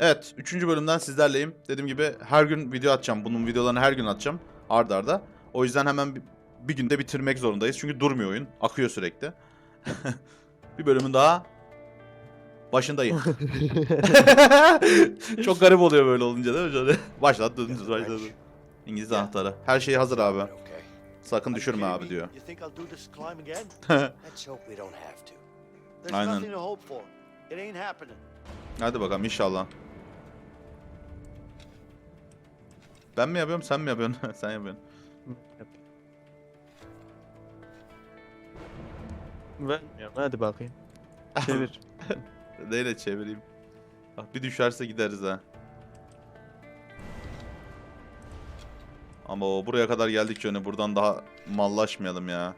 Evet 3. bölümden sizlerleyim. Dediğim gibi her gün video atacağım. Bunun videolarını her gün atacağım. Arda arda. O yüzden hemen bir, bir günde bitirmek zorundayız. Çünkü durmuyor oyun. Akıyor sürekli. bir bölümün daha başındayım. Çok garip oluyor böyle olunca değil mi? Şöyle başlat dümdüz başladı. İngiliz anahtarı. Her şey hazır abi. Sakın düşürme abi diyor. You think I'll do Ben mi yapıyorum sen mi yapıyorsun? sen yapıyorsun. Vermiyorum hadi bakayım. Çevir. Neyle çevireyim? Bak bir düşerse gideriz ha. Ama o buraya kadar geldik yöne buradan daha mallaşmayalım ya.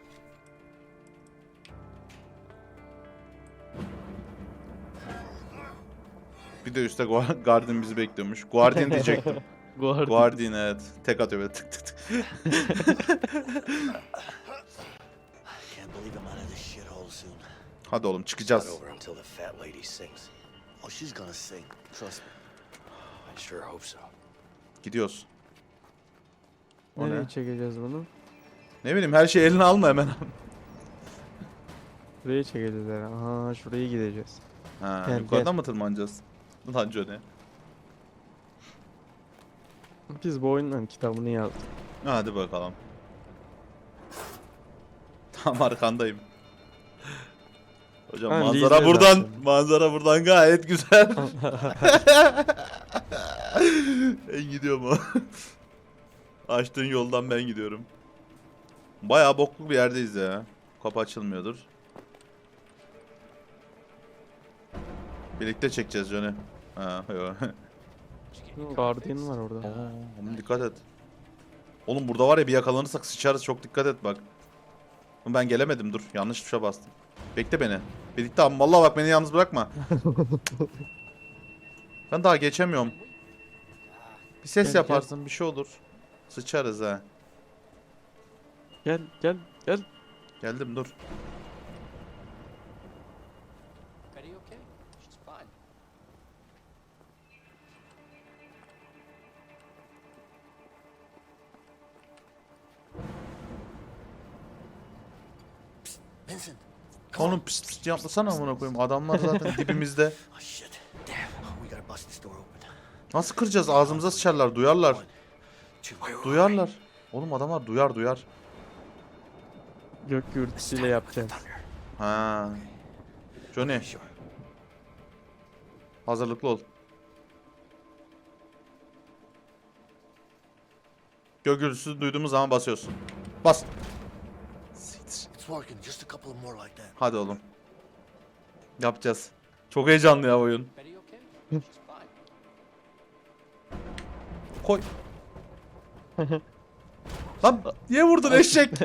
Bir de üstte Gua- Guardian bizi bekliyormuş. Guardian diyecektim. Guardian. Guardian evet. Tek atıyor böyle tık tık tık. I can't believe I'm out of this shithole soon. Hadi oğlum çıkacağız. Oh. Gidiyoruz. O Nereye ne? çekeceğiz bunu? Ne bileyim her şeyi eline alma hemen. Buraya çekeceğiz herhalde. Aha şuraya gideceğiz. Ha, Gel, yukarıdan gel. mı tırmanacağız? Lan Johnny. Biz bu oyunun kitabını yazdık. Hadi bakalım. Tam arkandayım. Hocam Ha, manzara buradan, zaten. manzara buradan gayet güzel. ben gidiyorum o. Açtığın yoldan ben gidiyorum. Bayağı bokluk bir yerdeyiz ya. Kapı açılmıyordur. Birlikte çekeceğiz Johnny. Ha, yok. Guardian var orada. Aa, aman dikkat et. Oğlum burada var ya bir yakalanırsak sıçarız çok dikkat et bak. Oğlum Ben gelemedim dur yanlış tuşa bastım. Bekle beni. Birlikte abi vallahi bak beni yalnız bırakma. ben daha geçemiyorum. Bir ses Gel, gel. yaparsın bir şey olur. Sıçarız ha. Gel gel gel. Geldim dur. Come on. Oğlum pıst pıst yapmasana amına koyayım. Adamlar zaten dibimizde. Nasıl kıracağız? Ağzımıza sıçarlar. Duyarlar. Duyarlar. Oğlum adamlar duyar duyar. Gök gürültüsüyle yapacağız. Ha. Johnny hazırlıklı ol. Gök gürültüsü duyduğumuz zaman basıyorsun. Bas. Siktir. It's working. Just a couple of more like that. Hadi oğlum. Yapacağız. Çok heyecanlı ya oyun. Koy. Lan niye vurdun eşek?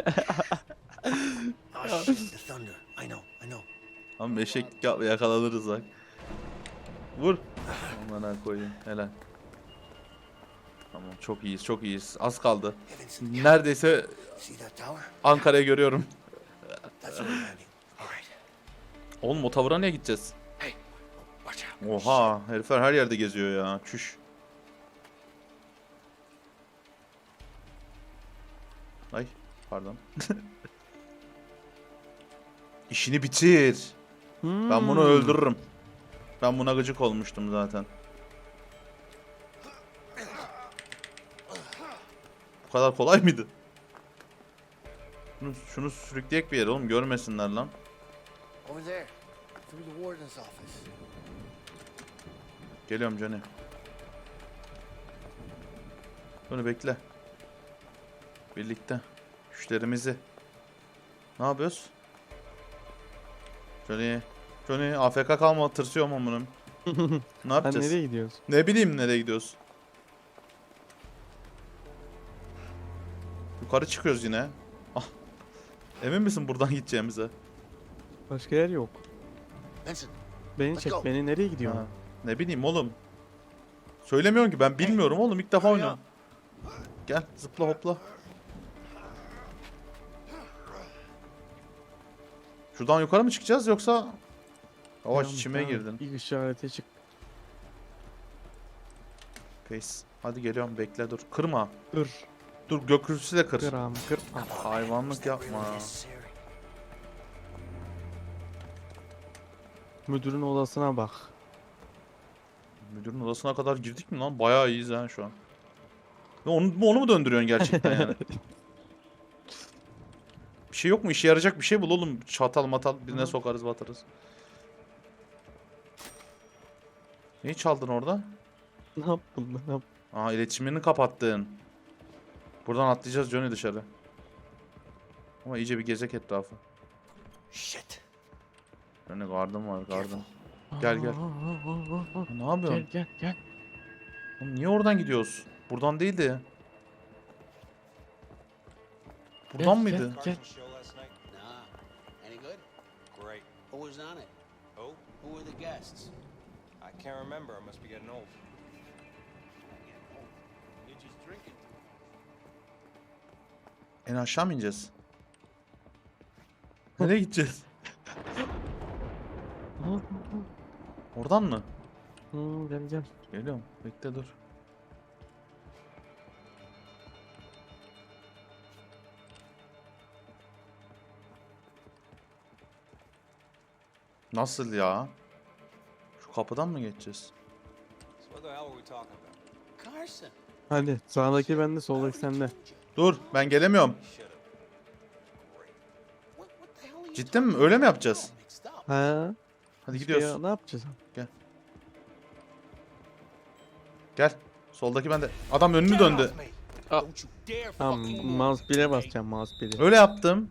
Know. Lan eşek ya- yakalanırız bak. Vur. Aman ha koyayım. Helal. Tamam çok iyiyiz çok iyiyiz. Az kaldı. Neredeyse? Ankara'yı görüyorum. That's. All right. Oğlum o tavıra niye gideceğiz? Hey. Watch out. Oha herifler her yerde geziyor ya. Çüş. Ay pardon. İşini bitir. Ben bunu Hmm. öldürürüm. Ben buna gıcık olmuştum zaten. Bu kadar kolay mıydı? Şunu, şunu sürükleyek bir yere oğlum görmesinler lan. Over there. Through the warden's office. Geliyorum Johnny. Bunu bekle. Birlikte. Güçlerimizi. Ne yapıyoruz? Johnny. Johnny AFK kalma tırsıyorum amınım. ne Sen yapacağız? nereye gidiyoruz? Ne bileyim nereye gidiyoruz. Yukarı çıkıyoruz yine. Emin misin buradan gideceğimize? Başka yer yok. Vincent. Beni Let's çek. go. Beni nereye gidiyorsun? Ha, Ne bileyim oğlum. Söylemiyorsun ki ben bilmiyorum oğlum ilk defa oynuyorum. Gel zıpla hopla. Şuradan yukarı mı çıkacağız yoksa? Yavaş Tamam, içime tamam. girdin. Bir işarete çık. Space. Hadi geliyorum bekle dur. Kırma. Dur. Dur gökyüzüsü de kır. Kıram kırma. Hayvanlık yapma. Müdürün odasına bak. Müdürün odasına kadar girdik mi lan? Bayağı iyiyiz ha şu an. Ya onu, onu mu döndürüyorsun gerçekten yani? bir şey yok mu? İşe yarayacak bir şey bul oğlum. Çatal matal birine Hı. sokarız batarız. Neyi çaldın orada? Ne yaptın ne yaptın? Aa iletişimini kapattın. Buradan atlayacağız Johnny dışarı. Ama iyice bir gezek etrafı. Shit. Johnny gardım var gardım. Gel, gel. Ne yapıyorsun? Gel gel gel. Oğlum niye oradan gidiyoruz? Buradan değildi. Buradan Gel, mıydı? Gel. show last night? Nah. Any good? Great. Who was on it? Oh, Who were the guests? I can't remember. I must be getting old. You're just drinking. En aşağı mı ineceğiz? Nereye gideceğiz? Oradan mı? Hı, Gel gel. Geliyorum. Bekle dur. Nasıl ya? Şu kapıdan mı geçeceğiz? Hadi sağdaki bende soldaki sende. Dur ben gelemiyorum. Cidden mi? Öyle mi yapacağız? Ha? Hadi Ya, gidiyoruz. ne yapacağız? Gel. Soldaki bende. Adam önünü döndü. Dare Tamam mouse 1'e basacağım mouse 1'e. Öyle yaptım.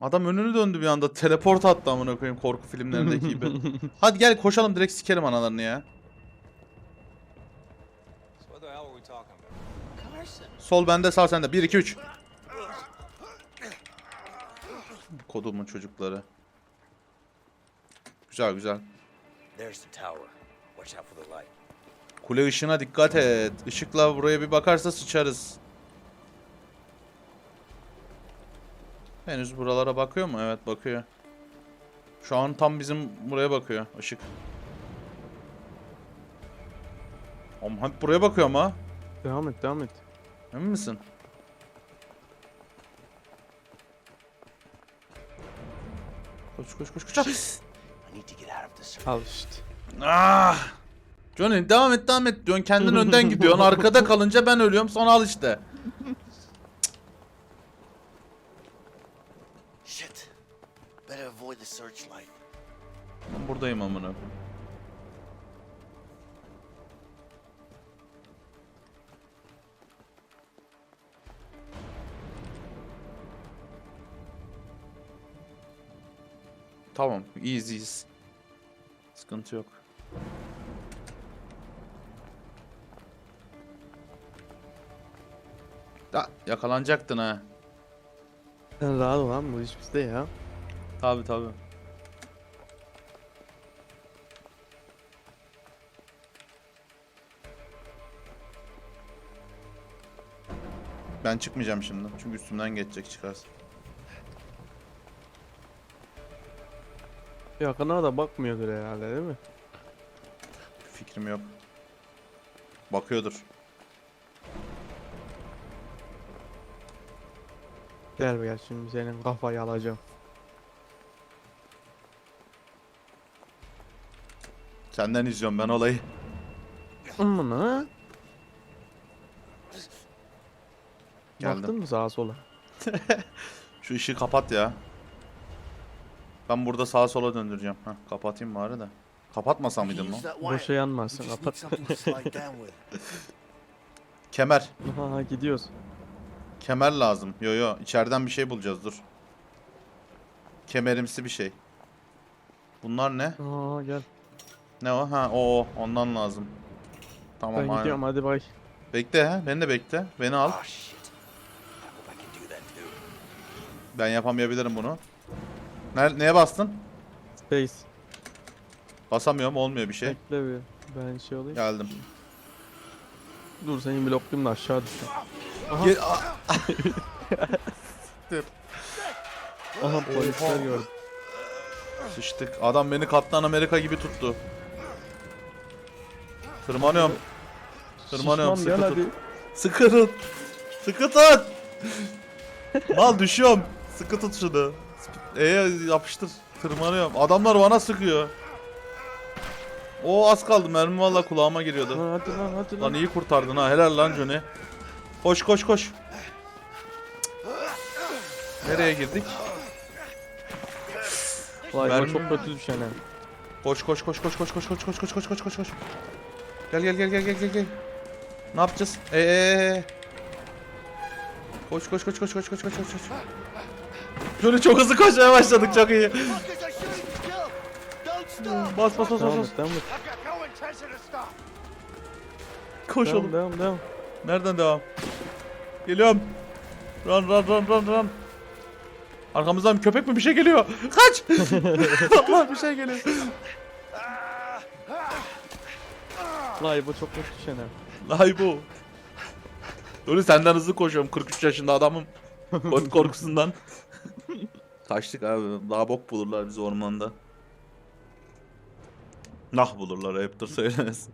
Adam önünü döndü bir anda. Teleport attı amına koyayım korku filmlerindeki gibi. Hadi gel koşalım direkt sikerim analarını ya. Sol bende sağ sende. 1 2 3. Kodumun çocukları. Güzel güzel. Kule ışığına dikkat et. Işıkla buraya bir bakarsa sıçarız. Henüz buralara bakıyor mu? Evet bakıyor. Şu an tam bizim buraya bakıyor ışık. Ama hep buraya bakıyor ama. Devam et devam et. Emin misin? Koş koş koş koş. I need to get out of this. Al işte. Ah! Johnny devam et devam et diyorsun. Kendin önden gidiyorsun. Arkada kalınca ben ölüyorum. Sonra al işte. Shit. Better avoid the searchlight. Ben buradayım amına. Tamam, iyiyiz iyiyiz. Sıkıntı yok. Da yakalanacaktın ha. Sen rahat ol lan bu iş bizde ya. Tabi tabi. Ben çıkmayacağım şimdi. Çünkü üstümden geçecek çıkarsın. Yakına da bakmıyordur herhalde değil mi? Fikrim yok. Bakıyordur. Gel gel şimdi senin kafayı alacağım. Senden izliyorum ben olayı. Aman ha? Geldim. Baktın mı sağa sola? Şu ışığı kapat ya. Ben burada sağa sola döndüreceğim. Heh, kapatayım bari de. Kapatmasam mıydım lan? Boşa need kapat. Kemer. Aha gidiyoruz. Kemer lazım. Yo yo içeriden bir şey bulacağız dur. Kemerimsi bir şey. Bunlar ne? Aa gel. Ne o? Ha o o. ondan lazım. Tamam ben aynen. gidiyorum hadi bay. Bekle ha. Beni de bekle. Beni al. Ah. Ben yapamayabilirim bunu. Ne, neye bastın? Space. Basamıyorum olmuyor bir şey. Bekle bir. Ben şey olayım. Geldim. Dur seni bloklayayım da aşağı düşün. Aha. Gel- Aha polisler gördüm. Sıçtık. Adam beni Kaptan Amerika gibi tuttu. Tırmanıyorum. Tırmanıyorum. Şişman Sıkı tut. hadi. Sıkı tut. Sıkı tut. Mal düşüyorum. Sıkı tut şunu. E'ye yapıştır. Tırmanıyorum. Adamlar bana sıkıyor. O az kaldı. Mermi valla kulağıma giriyordu. Lan hadi lan hadi lan. Lan iyi kurtardın ha. Helal lan Johnny. Koş koş koş. Nereye girdik? Vay Ben- bu çok kötü düşen ha. Koş koş koş koş koş koş koş koş koş koş koş koş koş. Gel gel gel gel gel gel gel. Ne yapacağız? Eee. Koş koş koş koş koş koş koş koş koş. Johnny çok hızlı koşmaya başladık çok iyi. Bas bas bas bas. Devam bas. et devam et. Koş Devam oğlum. devam devam. Nereden devam? Geliyorum. Run run run run run. Arkamızdan bir köpek mi bir şey geliyor? Kaç! Allah bir şey geliyor. Vay bu çok kötü ha. Lay bu. Öyle senden hızlı koşuyorum 43 yaşında adamım. Kork korkusundan. Kaçtık abi. Daha bok bulurlar bizi ormanda. Nah bulurlar heptir söylemez.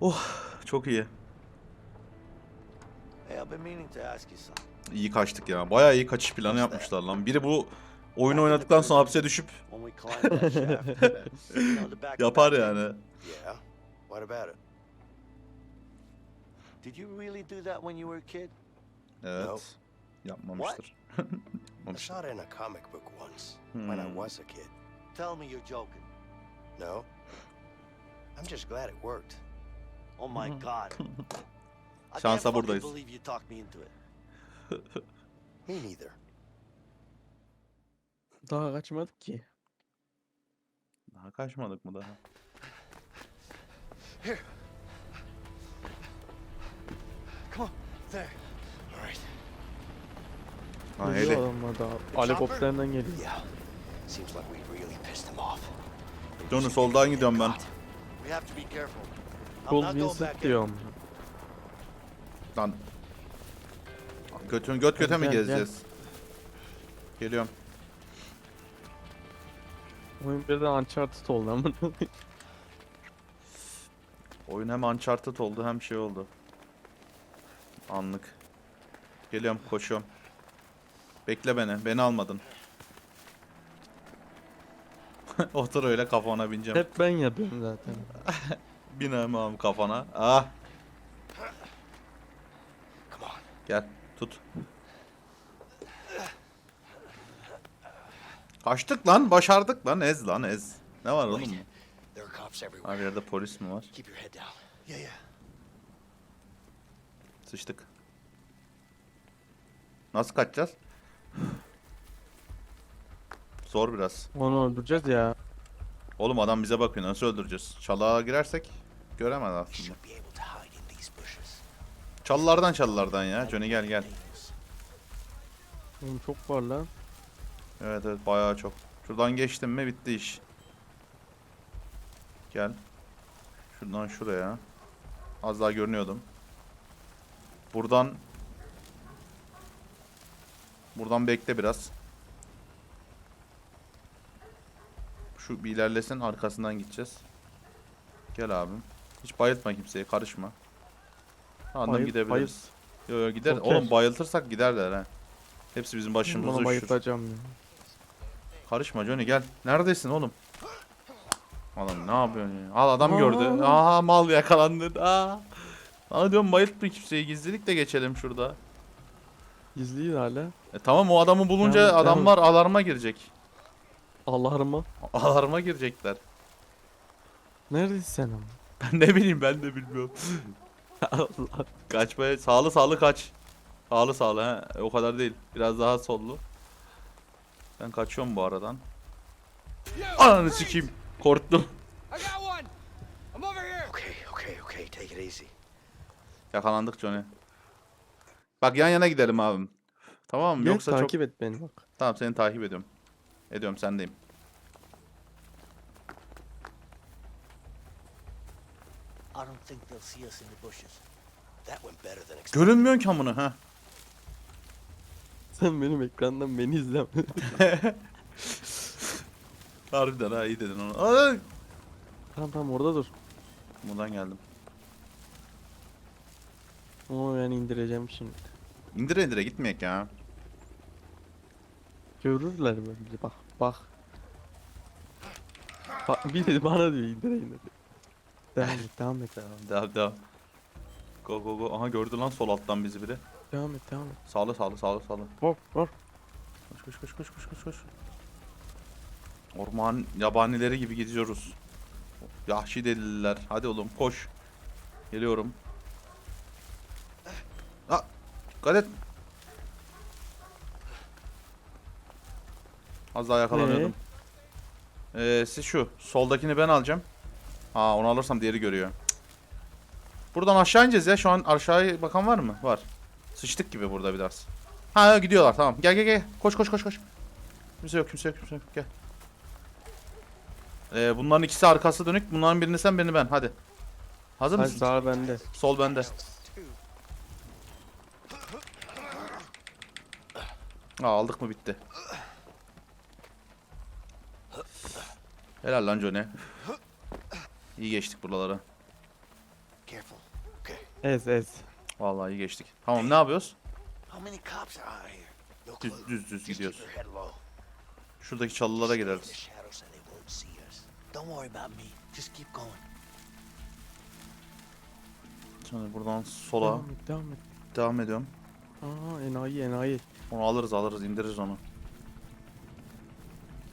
Oh çok iyi. Hey, I've been meaning to ask you something. İyi kaçtık ya. Bayağı iyi kaçış planı yapmışlar lan. Biri bu oyunu oynadıktan sonra hapse düşüp When we Did you really do that when you were a kid? Evet. Yapmamıştır. I saw it in a comic book once when I Hmm. was a kid. Tell me you're joking. No. I'm just glad it worked. Oh my god. I Şansa buradayız. believe you talked me into it. me neither. Daha kaçmadık ki. Daha kaçmadık mı daha? Come on. There. All right. Ha hele. adamlar daha. Helikopterden geliyor. Yeah. Seems like we really pissed him off. Johnny soldan gidiyorum ben. We have to be careful. I'm Cool not going Vincent back diyor ama. Lan. Götün göt göte mi Gel, gel. gezeceğiz? Geliyorum. Oyun birden Uncharted oldu ama. Oyun hem Uncharted oldu hem şey oldu. Anlık. Geliyorum koşuyorum. Bekle beni. Beni almadın. Otur öyle kafana bineceğim. Hep ben yapıyorum zaten. Binemem kafana. Ah Come on. gel tut. Kaçtık lan başardık lan ez lan ez. Ne var oğlum? Her yerde polis mi var? Keep your head down. Yeah, yeah. Sıçtık. Nasıl kaçacağız? Zor biraz. Onu öldüreceğiz ya. Oğlum adam bize bakıyor. Nasıl öldüreceğiz? Çalığa girersek göremez aslında. Çalılardan çalılardan ya. Johnny gel gel. Oğlum çok var lan. Evet evet bayağı çok. Şuradan geçtim mi bitti iş. Gel. Şuradan şuraya. Az daha görünüyordum. Buradan Buradan bekle biraz. Şu bir ilerlesin arkasından gideceğiz. Gel abim. Hiç bayıltma kimseyi karışma. Anladım Bayıl- gidebiliriz. Yo yo gider. Çok Oğlum ters. bayıltırsak giderler ha. Hepsi bizim başımıza üşür. bayıltacağım ya. Karışma Johnny gel. Neredesin oğlum? Adam ne yapıyorsun ya? Al adam Aa. gördü. Aa mal yakalandı. Aa. Bana diyorum bayıltma kimseyi gizlilik de geçelim şurada. Gizliyiz hala. E tamam o adamı bulunca Tamam, tamam. adamlar alarma girecek. Allah'ıma. Alarma girecekler. Neredesin sen ama? Ben ne bileyim ben de bilmiyorum. Allah. Kaçmaya sağlı sağlı kaç. Sağlı sağlı he. O kadar değil. Biraz daha sollu. Ben kaçıyorum bu aradan. Ananı sikeyim. Korktum. I got one! I'm over here! Okay, okay, okay. Take it easy. Yakalandık Johnny. Bak yan yana gidelim abim. Tamam mı? Gel Yoksa çok... takip et beni bak. Tamam seni takip ediyorum. Ediyorum sendeyim. I don't think they'll see us in the bushes. That went better than expected. Görünmüyorsun ki amına ha. Sen benim ekrandan beni izleme. Harbiden ha iyi dedin onu. Ay! Tamam tamam orada dur. Buradan geldim. Ama ben indireceğim şimdi. İndire indire gitmeyek ya. Görürler mi bizi bak bak. Bak bir de bana diyor indire indire. Devam et devam et devam et. Devam devam. Go go go. Aha gördü lan sol alttan bizi biri. Devam et devam et. Sağlı sağlı sağlı sağlı. Hop hop. Koş koş koş koş koş koş koş. Orman yabanileri gibi gidiyoruz. Yahşi deliler. Hadi oğlum koş. Geliyorum. Dikkat et. Az daha yakalanıyordum. Ee, siz şu soldakini ben alacağım. Ha onu alırsam diğeri görüyor. Cık. Buradan aşağı ineceğiz ya. Şu an aşağıya bakan var mı? Var. Sıçtık gibi burada biraz. Ha gidiyorlar tamam. Gel gel gel. Koş koş koş koş. Kimse yok kimse yok kimse yok. Gel. Ee, bunların ikisi arkası dönük. Bunların birini sen birini ben. Hadi. Hazır Hadi mısın? sağ bende. Sol bende. Aa, aldık mı bitti. Helal lan Johnny. İyi geçtik buraları. Careful. Okay. Ez ez. Vallahi iyi geçtik. Tamam ne yapıyoruz? How many cops are out here? No Düz düz düz gidiyoruz. Şuradaki çalılara going. Şimdi buradan sola Devam et devam et. devam ediyorum. Aa enayi enayi. Onu alırız alırız indiririz onu.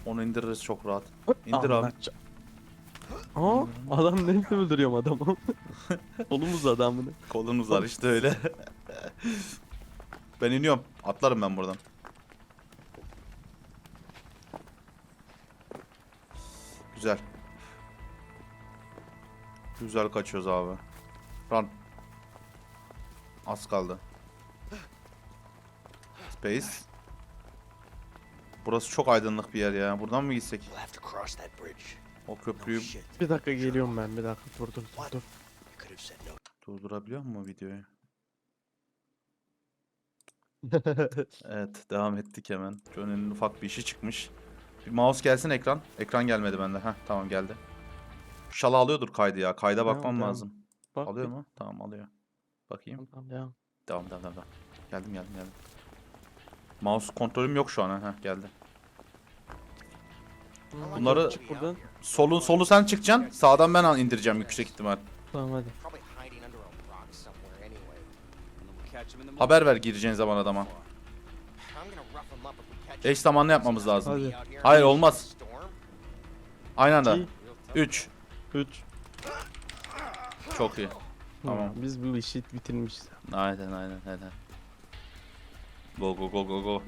Onu indiririz çok rahat. İndir abi. Aa adam nerede öldürüyorum adamı? Kolumuz adamını. Kolumuz var işte öyle. ben iniyorum. Atlarım ben buradan. Güzel. Güzel kaçıyoruz abi. Run. Az kaldı. Space. Burası çok aydınlık bir yer ya. Buradan mı gitsek? O köprüyü. Bir dakika geliyorum ben bir dakika dur dur dur durdurabiliyor mu videoyu? Evet, devam ettik hemen. Johnny'nin ufak bir işi çıkmış. Bir mouse gelsin ekran. Ekran gelmedi bende. Heh, tamam geldi. Şala alıyordur kaydı ya. Kayda Tamam, bakmam tamam. lazım. Bak, Alıyor mu? Tamam alıyor. Bakayım. Tamam, tamam, devam. Devam devam devam. devam. Geldim geldim geldim. Mouse kontrolüm yok şu an. Heh, geldi. Bunları- Çık buradan. Solu solu sen çıkacaksın. Sağdan ben indireceğim yüksek ihtimal. Tamam hadi. Haber ver gireceğin zaman adama. Eş zamanlı yapmamız lazım. Hadi. Hayır, olmaz. Aynı anda. İki, 3. üç. Çok iyi. Tamam. Biz bu işi bitirmişiz. Aynen aynen aynen. Go go go go go.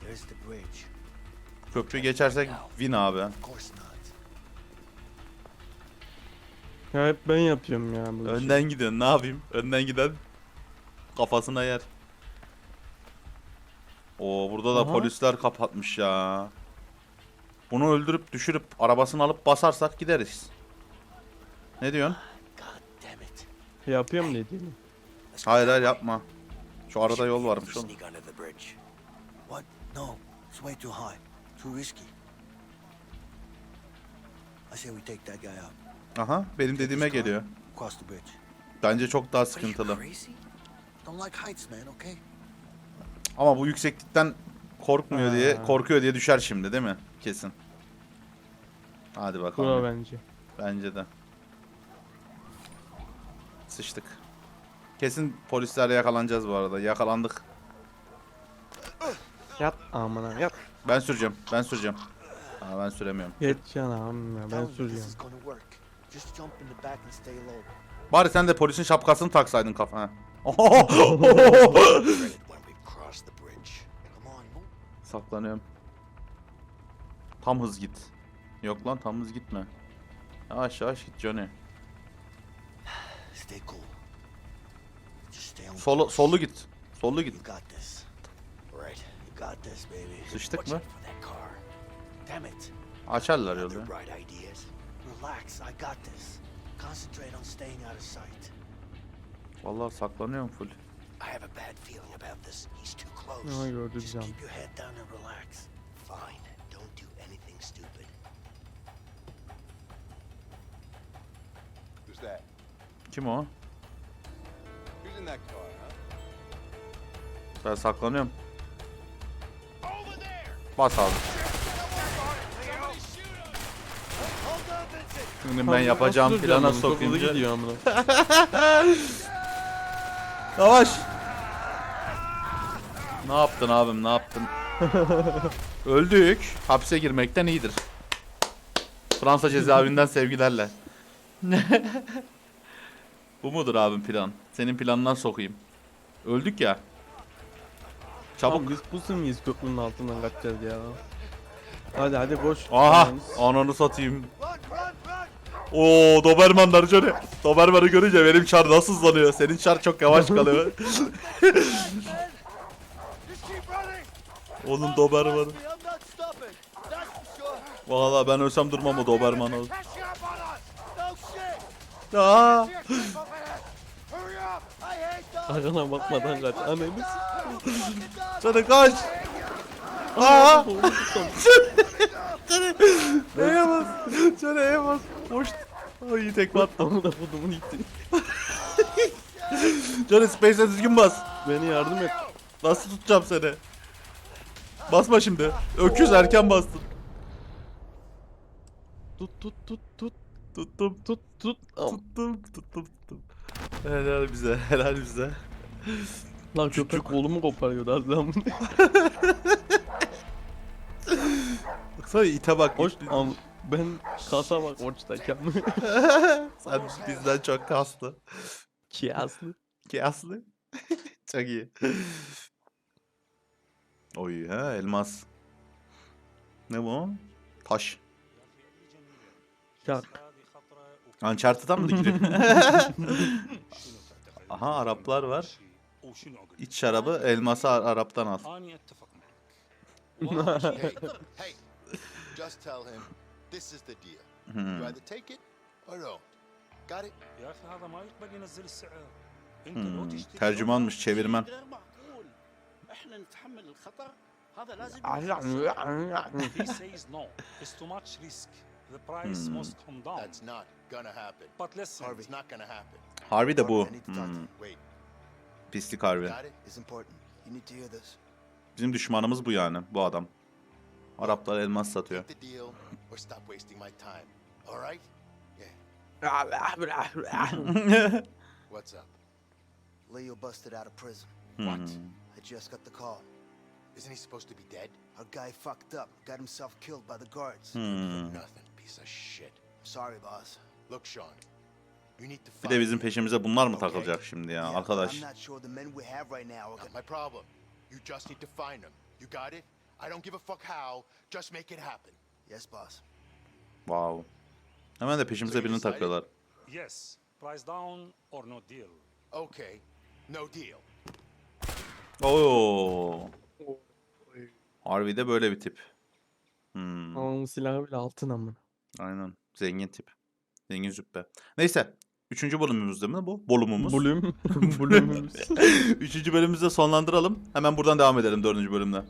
There's the bridge. Köprüyü geçersek win abi. Of course not. Ya hep ben yapıyorum ya bu işi. Önden gidiyorsun ne yapayım? Önden giden kafasına yer. Oo burada da Aha. polisler kapatmış ya. Bunu öldürüp düşürüp arabasını alıp basarsak gideriz. Ne diyorsun? İt. Yapıyorum dediğini. Hayır hayır yapma. Şu arada yol varmış oğlum. Sneak under the bridge. What? No. It's way too high. Too risky. I say we take that guy out. Aha benim dediğime geliyor. Cross the bridge. Bence çok daha sıkıntılı. crazy? Don't like heights, man, okay? Ama bu yükseklikten korkmuyor diye, korkuyor diye düşer şimdi değil mi? Kesin. Hadi bakalım. Bura bence. Bence de. Sıçtık. Kesin polislerle yakalanacağız bu arada. Yakalandık. Yat amına yat. Ben süreceğim. Ben süreceğim. Aa, ben süremiyorum. Geç canım ya ben süreceğim. Bari sen de polisin şapkasını taksaydın kafana. Saklanıyorum. Tam hız git. Yok lan tam hız gitme. Yavaş yavaş git Johnny. Stay cool. Just stay on Solu, sollu git. Sollu You git. got this. Right, you got this, baby. Sıçtık mı? out for that car. Damn it. Açarlar yolu. ya. bright ideas. Relax, I got this. Concentrate on staying out of sight. Vallahi saklanıyorum full. I have a bad feeling about this. He's too close. Just keep your head down and relax. Kim o? Ben saklanıyorum. Bas abi. Şimdi ben yapacağım plana sokunca. Yavaş. Ne yaptın abim ne yaptın? Öldük. Hapse girmekten iyidir. Fransa cezaevinden sevgilerle. Bu mudur abim plan? Senin planından sokayım. Öldük ya. Çabuk. Çabuk. Biz pusu muyuz köprünün altından kaçacağız ya. Hadi hadi koş. Aha! Ananı Ananı satayım. Oo Dobermanlar şöyle. Doberman'ı görünce benim çar nasıl hızlanıyor? Senin çar çok yavaş kalıyor. Onun Doberman'ı. Valla ben ölsem durmam o Doberman'ı. Dogs! Arkana bakmadan kaç. dogs! Sana kaç! Aa! Neye bas? Sen neye bas? Hoş. Ay tekme attım. Da budumun itti. Johnny Space'e düzgün bas. Beni yardım et. Nasıl tutacağım seni? Basma şimdi. Öküz erken bastın. Tut tut tut tut Tuttum. tut tut. Tuttum. Tuttum. Tuttum. Helal bize. Helal bize. Lan köpek kolumu koparıyordu az daha. Baksana ite bak. Hoş am. Ben kasa bak orçtayken. Sen bizden çok kaslı. Ki aslı. Kaslı. çok iyi. Oy ha elmas. Ne bu? Taş. Ya Uncharted'a mı girelim? Aha Araplar var. İç şarabı elması Arap'tan al. Hmm. You either take it Tercümanmış, çevirmen. The price hmm. must come down. That's not gonna happen. But listen, Harvey. it's not gonna happen. Harbi de bu. Hmm, Wait, pislik harbi. You need to hear this. Bizim düşmanımız bu yani bu adam. Araplar elmas satıyor. Take the deal or stop wasting my time. All right? What's up? Leo busted out of prison. Hmm. What? I just got the call. Isn't he supposed to be dead? Our guy fucked up, got himself killed by the guards. Hmm. Nothing piece of shit. Sorry, boss. Look, Sean, you need to Bir de bizim peşimize bunlar mı takılacak şimdi ya arkadaş? I'm not sure the men we have right now are Not gonna... my problem. You just need to find him. You got it? I don't give a fuck how. Just make it happen. Yes, boss. Wow. Hemen de peşimize birini takıyorlar. yes price down or no deal Okay, no deal. Oo. Harbi de böyle bir tip. Hmm. Ama bu silahı bile altın amına. Aynen. Zengin tip. Zengin züppe. Neyse. Üçüncü bölümümüzde mi bu? Bolumumuz. Bölüm. Bölümümüz. Üçüncü bölümümüzde sonlandıralım. Hemen buradan devam edelim dördüncü bölümde.